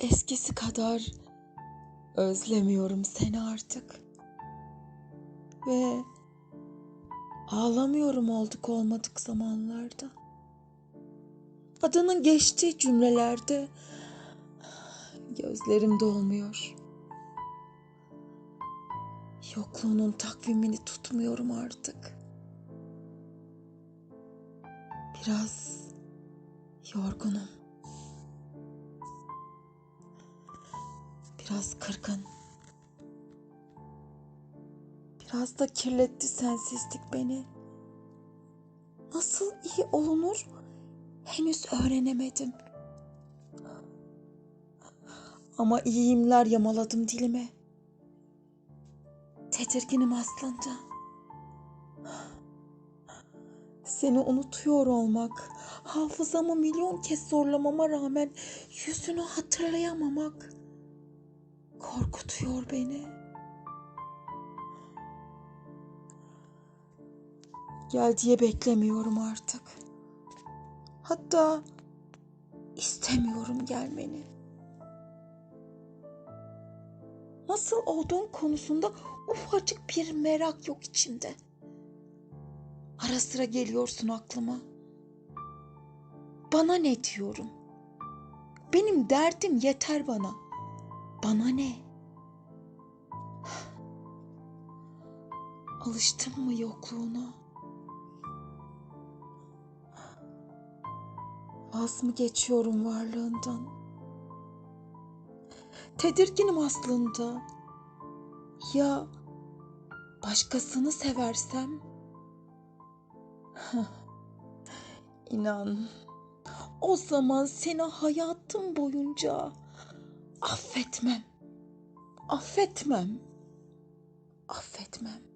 eskisi kadar özlemiyorum seni artık. Ve ağlamıyorum olduk olmadık zamanlarda. Adının geçtiği cümlelerde gözlerim dolmuyor. Yokluğunun takvimini tutmuyorum artık. Biraz yorgunum. Biraz kırgın. Biraz da kirletti sensizlik beni. Nasıl iyi olunur henüz öğrenemedim. Ama iyiyimler yamaladım dilime. Tedirginim aslında. Seni unutuyor olmak, hafızamı milyon kez zorlamama rağmen yüzünü hatırlayamamak korkutuyor beni. Gel diye beklemiyorum artık. Hatta istemiyorum gelmeni. Nasıl olduğun konusunda ufacık bir merak yok içimde. Ara sıra geliyorsun aklıma. Bana ne diyorum? Benim derdim yeter bana. Bana ne? Alıştın mı yokluğuna? Vaz mı geçiyorum varlığından? Tedirginim aslında. Ya başkasını seversem? İnan, o zaman seni hayatım boyunca affetmem. Affetmem. Affetmem.